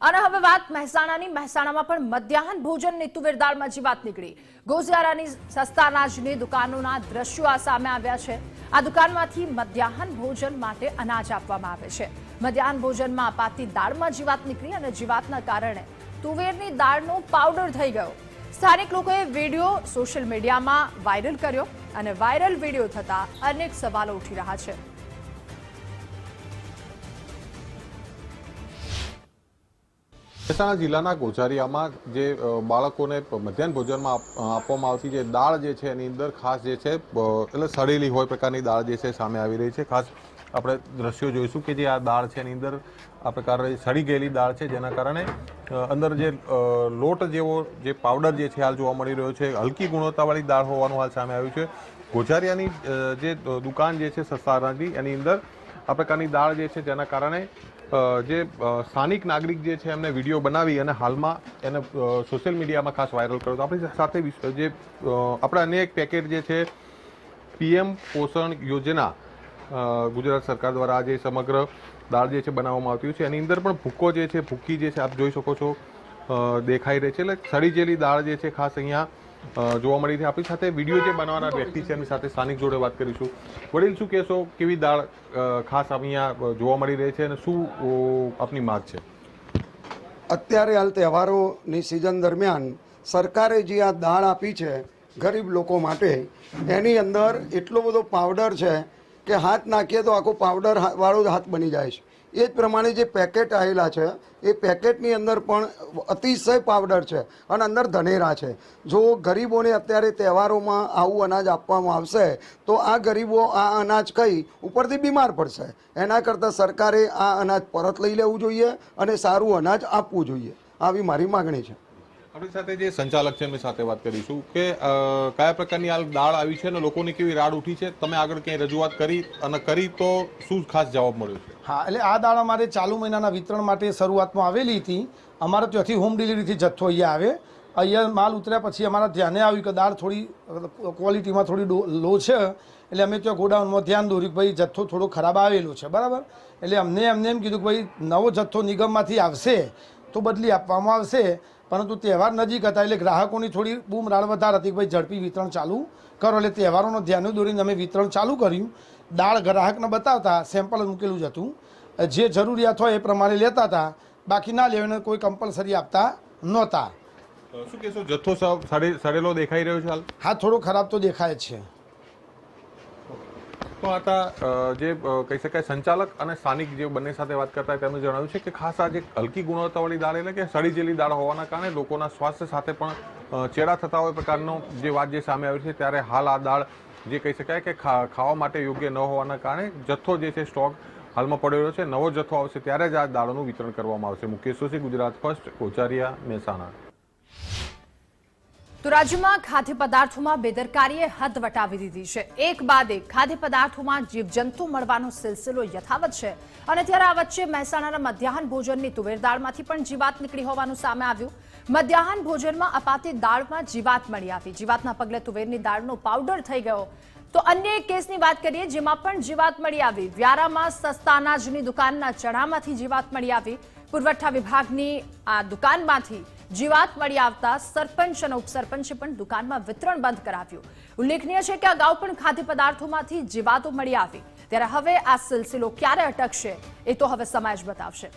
અને હવે વાત મહેસાણાની. મહેસાણામાં પણ મધ્યાહન ભોજનની તુવેર દાળમાં જીવાત નીકળી. ગોઝિયારાની સસ્તા અનાજની દુકાનોના દ્રશ્યો આ સામે આવ્યા છે. આ દુકાનમાંથી મધ્યાહન ભોજન માટે અનાજ આપવામાં આવે છે. મધ્યાહન ભોજનમાં અપાતી દાળમાં જીવાત નીકળી અને જીવાતના કારણે તુવેરની દાળનો પાવડર થઈ ગયો. સ્થાનિક લોકોએ વીડિયો સોશિયલ મીડિયામાં વાયરલ કર્યો અને વાયરલ વીડિયો થતાં અનેક સવાલો ઉઠી રહ્યા છે. મહેસાણા જિલ્લાના ગોઝારિયામાં જે બાળકોને મધ્યાહન ભોજનમાં આપવામાં આવતી જે દાળ જે છે એની અંદર ખાસ જે છે એટલે સડેલી હોય પ્રકારની દાળ જે છે સામે આવી રહી છે. ખાસ આપણે દ્રશ્યો જોઈશું કે જે આ દાળ છે એની અંદર આ પ્રકારે સડી ગયેલી દાળ છે જેના કારણે અંદર જે લોટ જેવો જે પાવડર જે છે હાલ જોવા મળી રહ્યો છે. હલકી ગુણવત્તાવાળી દાળ હોવાનું હાલ સામે આવ્યું છે. ગોઝારિયાની જે દુકાન જે છે સસ્તા અનાજની એની અંદર આ પ્રકારની દાળ જે છે જેના કારણે જે સ્થાનિક નાગરિક જે છે એમને વીડિયો બનાવી અને હાલમાં એને સોશિયલ મીડિયામાં ખાસ વાયરલ કર્યો હતો. આપણી સાથે જે આપણા અન્ય એક પેકેટ જે છે, પીએમ પોષણ યોજના ગુજરાત સરકાર દ્વારા જે સમગ્ર દાળ જે છે બનાવવામાં આવતી છે. એની અંદર પણ ભૂકો જે છે, ભૂકી જે છે, આપ જોઈ શકો છો દેખાઈ રહી છે. એટલે સડી જેલી દાળ જે છે, ખાસ અહીંયા જોવા મળી છે. આપણી સાથે વીડિયો જે બનાવનાર વ્યક્તિ છે, એમની સાથે સ્થાનિક જોડે વાત કરીશું. વડીલ, શું કહેશો? કેવી દાળ ખાસ અહીંયા જોવા મળી રહી છે અને શું આપની માગ છે? અત્યારે હાલ તહેવારોની સિઝન દરમિયાન સરકારે જે આ દાળ આપી છે ગરીબ લોકો માટે, એની અંદર એટલો બધો પાવડર છે કે હાથ નાખીએ તો આખો પાવડર વાળો જ હાથ બની જાય છે. એ જ પ્રમાણે જે પેકેટ આવેલા છે, એ પેકેટની અંદર પણ અતિશય પાવડર છે અને અંદર ધનેરા છે. જો ગરીબોને અત્યારે તહેવારોમાં આવું અનાજ આપવામાં આવશે, તો આ ગરીબો આ અનાજ ખાઈ ઉપરથી બીમાર પડશે. એના કરતાં સરકારે આ અનાજ પરત લઈ લેવું જોઈએ અને સારું અનાજ આપવું જોઈએ. આવી મારી માગણી છે. આપણી સાથે જે સંચાલક છે, એમની સાથે વાત કરીશું કે કયા પ્રકારની હાલ દાળ આવી છે અને લોકોની કેવી રાડ ઉઠી છે? તમે આગળ ક્યાંય રજૂઆત કરી અને કરી તો શું ખાસ જવાબ મળ્યો છે? હા, એટલે આ દાળ અમારે ચાલુ મહિનાના વિતરણ માટે શરૂઆતમાં આવેલી હતી. અમારે ત્યાંથી હોમ ડિલિવરીથી જથ્થો અહીંયા આવે. અહીંયા માલ ઉતર્યા પછી અમારા ધ્યાને આવ્યું કે દાળ થોડી ક્વોલિટીમાં થોડી લો છે. એટલે અમે ત્યાં ગોડાઉનમાં ધ્યાન દોર્યું કે ભાઈ, જથ્થો થોડો ખરાબ આવેલો છે, બરાબર? એટલે અમને એમને એમ કીધું કે ભાઈ, નવો જથ્થો નિગમમાંથી આવશે તો બદલી આપવામાં આવશે. પરંતુ તહેવાર નજીક હતા એટલે ગ્રાહકોની થોડી બૂમ રાળ વધાર હતી કે ભાઈ ઝડપી વિતરણ ચાલુ કરો એટલે તહેવારોનો ધ્યાન દોરીને અમે વિતરણ ચાલુ કર્યું. દાળ ગ્રાહકને બતાવતા સેમ્પલ મૂકેલું જ હતું. જે જરૂરિયાત હોય એ પ્રમાણે લેતા હતા. બાકી ના લેવાને કોઈ કમ્પલસરી આપતા નહોતા. શું કહેશો? જથ્થો સડેલો દેખાઈ રહ્યો છે હાલ? હા થોડો ખરાબ તો દેખાય છે. તો હતા જે કહી શકાય સંચાલક અને સ્થાનિક જે બંને સાથે વાત કરતા તેમણે જણાવ્યું છે કે ખાસ આ જે હલકી ગુણવત્તાવાળી દાળ એટલે કે સડી જેલી દાળ હોવાના કારણે લોકોના સ્વાસ્થ્ય સાથે પણ ચેડા થતા હોય પ્રકારનો જે વાત જે સામે આવી છે ત્યારે હાલ આ દાળ જે કહી શકાય કે ખાવા માટે યોગ્ય ન હોવાના કારણે જથ્થો જે છે સ્ટોક હાલમાં રહ્યો છે, નવો જથ્થો આવશે ત્યારે જ આ દાળોનું વિતરણ કરવામાં આવશે. મુકેશ જોશી, ગુજરાત ફર્સ્ટ, કોચારિયા, મહેસાણા. તો રાજ્યમાં ખાદ્ય પદાર્થોમાં બેદરકારીએ હદ વટાવી દીધી છે. એક બાદ એક ખાદ્ય પદાર્થોમાં જીવજંતુ મળવાનો સિલસિલો યથાવત છે અને ત્યારે આ વચ્ચે મહેસાણાના મધ્યાહન ભોજનની તુવેર દાળમાંથી પણ જીવાત નીકળી હોવાનું સામે આવ્યું. મધ્યાહન ભોજનમાં અપાતી દાળમાં જીવાત મળી આવી. જીવાતના પગલે તુવેરની દાળનો પાવડર થઈ ગયો. તો અન્ય એક કેસની વાત કરીએ, જેમાં પણ જીવાત મળી આવી. વ્યારામાં સસ્તા અનાજની દુકાનના ચણામાંથી જીવાત મળી આવી. પુરવઠા વિભાગની આ દુકાનમાંથી જીવાત મળી આવતા સરપંચ અને ઉપસરપંચે પણ દુકાનમાં વિતરણ બંધ કરાવ્યું. ઉલ્લેખનીય છે કે અગાઉ પણ ખાદ્ય પદાર્થોમાંથી જીવાતો મળી આવી. ત્યારે હવે આ સિલસિલો ક્યારે અટકશે એ તો હવે સમય જ બતાવશે.